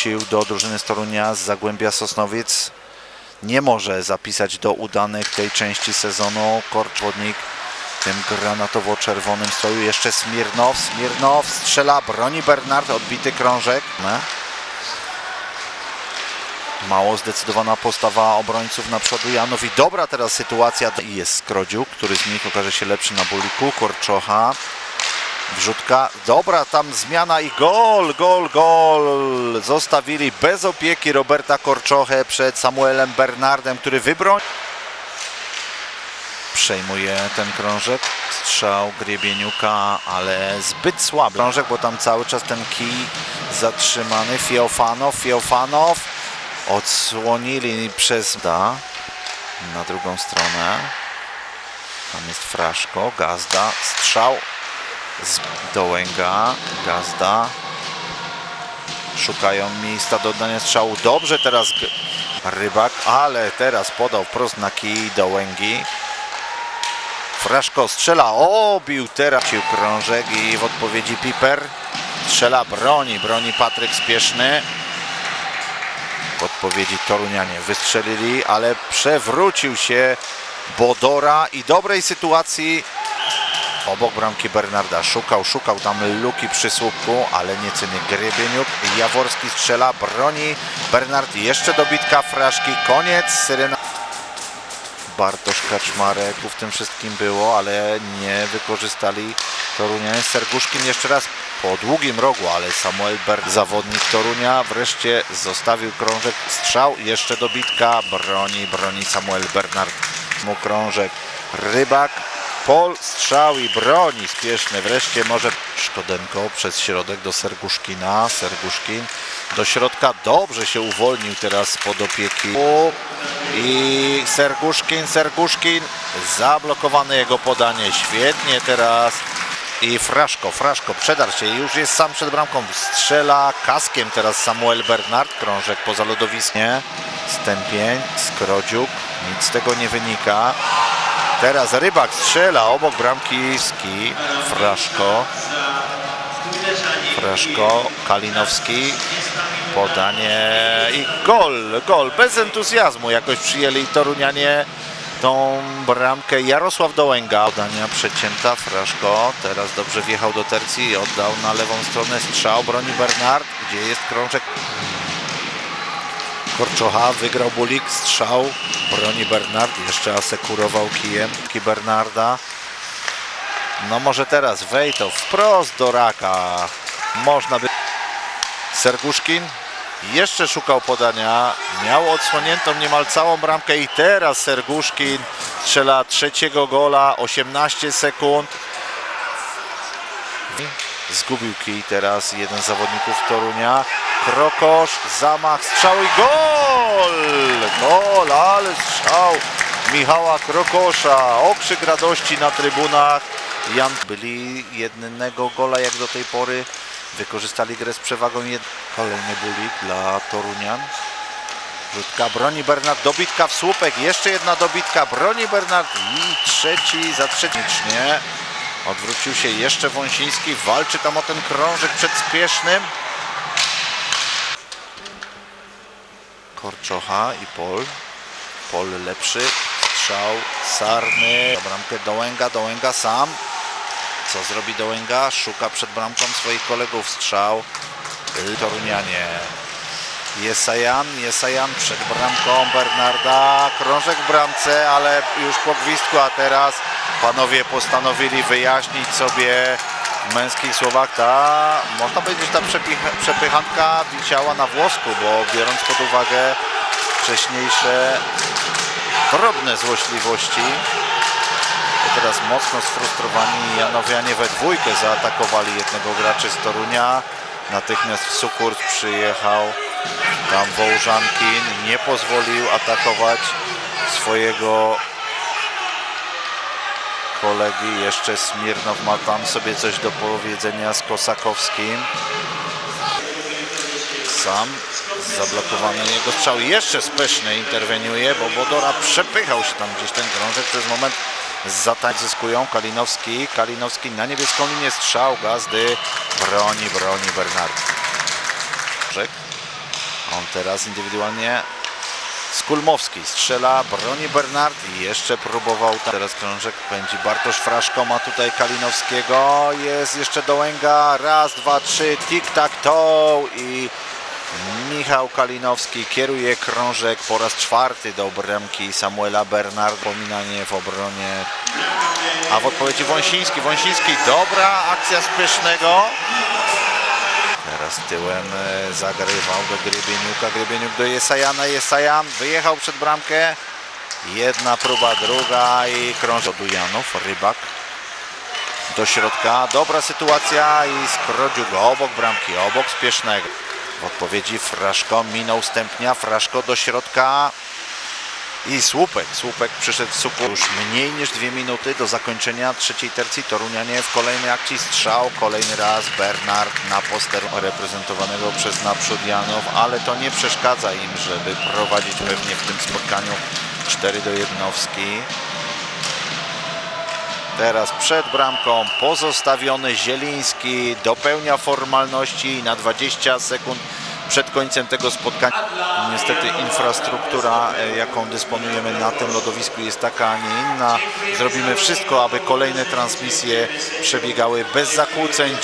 Sił do drużyny z Torunia z Zagłębia Sosnowiec nie może zapisać do udanych tej części sezonu. Korczwodnik w tym granatowo-czerwonym stroju. Jeszcze Smirnow. Smirnow strzela, broni Bernard, odbity krążek. Mało zdecydowana postawa obrońców na przodu Janów i dobra teraz sytuacja i jest Skrodziuk, który z nich okaże się lepszy na buliku. Korczocha, wrzutka, dobra tam zmiana i gol, gol, gol. Zostawili bez opieki Roberta Korczochę przed Samuelem Bernardem, który wybronił. Przejmuje ten krążek, strzał Griebieniuka, ale zbyt słaby krążek, bo tam cały czas ten kij zatrzymany. Fiofanow, Fiofanow odsłonili przez da na drugą stronę. Tam jest Fraszko, Gazda, strzał z Dołęga, Gazda. Szukają miejsca do oddania strzału. Dobrze teraz Rybak, ale teraz podał wprost na kij Dołęgi. Fraszko strzela, obił teraz Cił krążek i w odpowiedzi Piper strzela, broni, broni Patryk Spieszny. W odpowiedzi Torunianie wystrzelili, ale przewrócił się Bodora i dobrej sytuacji obok bramki Bernarda. Szukał, szukał tam luki przy słupku, ale niecenny Grybieniuk. Jaworski strzela, broni Bernard. Jeszcze dobitka Fraszki. Koniec, syrena. Bartosz Kaczmarek w tym wszystkim było, ale nie wykorzystali Torunianie. Serguszkin jeszcze raz po długim rogu, ale Samuel Ber, zawodnik Torunia, wreszcie zostawił krążek, strzał, jeszcze dobitka, broni, broni Samuel Bernard. Mu krążek, Rybak, Pol, strzał i broni spieszny. Wreszcie może Szkodenko przez środek do Serguszkina. Serguszkin do środka. Dobrze się uwolnił teraz spod opieki. I Serguszkin, Serguszkin. Zablokowane jego podanie. Świetnie teraz. I Fraszko, Fraszko przedarł się. Już jest sam przed bramką. Strzela kaskiem teraz Samuel Bernard. Krążek poza lodowiskiem. Stępień, Skrodziuk. Nic z tego nie wynika. Teraz Rybak strzela obok bramki Ski, Fraszko, Fraszko, Kalinowski, podanie i gol, gol, bez entuzjazmu jakoś przyjęli Torunianie tą bramkę. Jarosław Dołęga, podania przecięta, Fraszko, teraz dobrze wjechał do tercji, oddał na lewą stronę strzał, broni Bernard, gdzie jest krążek Korczocha wygrał Bulik, strzał, broni Bernard, jeszcze asekurował kijem ki Bernarda. No może teraz Wejto wprost do raka. Można by... Serguszkin jeszcze szukał podania, miał odsłoniętą niemal całą bramkę i teraz Serguszkin strzela trzeciego gola, 18 sekund. Zgubił kij teraz jeden z zawodników Torunia. Krokosz, zamach, strzał i gol! Gol, ale strzał Michała Krokosza. Okrzyk radości na trybunach. Jan byli jednego gola jak do tej pory. Wykorzystali grę z przewagą. Jed... Kolejny bulik dla Torunian. Rzutka broni Bernard, dobitka w słupek, jeszcze jedna dobitka, broni Bernard i trzeci za trzecicznie. Odwrócił się jeszcze Wąsiński, walczy tam o ten krążek przed Korczocha i Pol. Pol lepszy, strzał Sarny, bramkę Dołęga, Dołęga sam. Co zrobi Dołęga? Szuka przed bramką swoich kolegów, strzał. Torunianie. Jesajan, Jesajan przed bramką Bernarda, krążek w bramce, ale już po gwizdku, a teraz panowie postanowili wyjaśnić sobie męskich słowach ta, można powiedzieć, ta przepychanka wisiała na włosku, bo biorąc pod uwagę wcześniejsze drobne złośliwości, teraz mocno sfrustrowani Janowianie we dwójkę zaatakowali jednego graczy z Torunia. Natychmiast w Sukurs przyjechał tam Wołżankin, nie pozwolił atakować swojego kolegi. Jeszcze Smirnow ma tam sobie coś do powiedzenia z Kosakowskim. Sam zablokowany jego strzał. Jeszcze Speszny interweniuje, bo Bodora przepychał się tam gdzieś ten krążek. Jest moment zatań zyskują. Kalinowski, Kalinowski na niebieską linię strzał. Gazdy broni, broni Bernard. On teraz indywidualnie Skulmowski strzela, broni Bernard i jeszcze próbował. Teraz krążek pędzi Bartosz Fraszko, ma tutaj Kalinowskiego, jest jeszcze Dołęga, raz, dwa, trzy, tik-tak-toe i Michał Kalinowski kieruje krążek po raz czwarty do bramki Samuela Bernard, pominanie w obronie, a w odpowiedzi Wąsiński, Wąsiński, dobra akcja Spysznego. Teraz tyłem e, zagrywał do Grybieniuka, Grybieniuk do Jesajana, Jesajan wyjechał przed bramkę. Jedna próba, druga i krąży do Janów, Rybak do środka. Dobra sytuacja i skrodził go obok bramki, obok Spiesznego. W odpowiedzi Fraszko minął stępnia, Fraszko do środka i słupek. Słupek przyszedł w słupu już mniej niż dwie minuty do zakończenia trzeciej tercji. Torunianie w kolejnej akcji strzał. Kolejny raz Bernard na poster reprezentowanego przez naprzód Janów, ale to nie przeszkadza im, żeby prowadzić pewnie w tym spotkaniu 4 do Jednowski. Teraz przed bramką pozostawiony Zieliński dopełnia formalności na 20 sekund przed końcem tego spotkania. Niestety infrastruktura, e, jaką dysponujemy na tym lodowisku jest taka, a nie inna. Zrobimy wszystko, aby kolejne transmisje przebiegały bez zakłóceń.